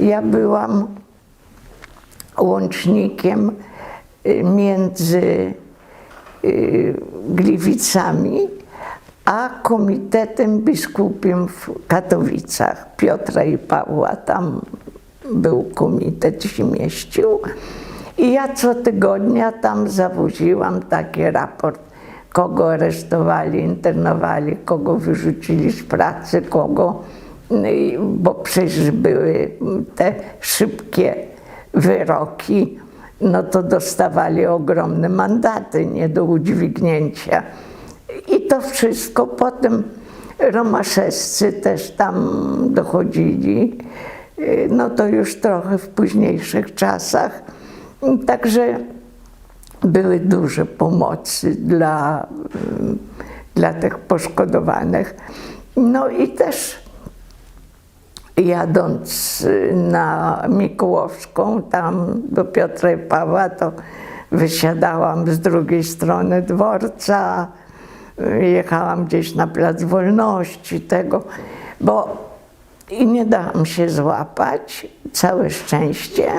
ja byłam łącznikiem y, między y, Gliwicami a Komitetem Biskupim w Katowicach. Piotra i Pawła tam był komitet, się mieścił. I ja co tygodnia tam zawoziłam taki raport, kogo aresztowali, internowali, kogo wyrzucili z pracy, kogo, bo przecież były te szybkie wyroki, no to dostawali ogromne mandaty, nie do udźwignięcia. I to wszystko potem Romaszewscy też tam dochodzili, no to już trochę w późniejszych czasach. Także były duże pomocy dla, dla tych poszkodowanych. No i też jadąc y, na Mikołowską, tam do Piotra i Pawła, to wysiadałam z drugiej strony dworca, y, jechałam gdzieś na Plac Wolności, tego, bo i nie dałam się złapać, całe szczęście.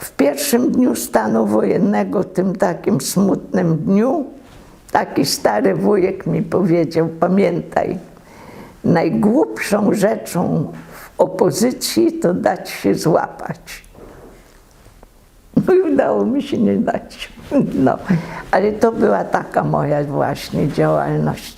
W pierwszym dniu stanu wojennego, tym takim smutnym dniu, taki stary wujek mi powiedział, pamiętaj, najgłupszą rzeczą w opozycji to dać się złapać. No i udało mi się nie dać. No, ale to była taka moja właśnie działalność.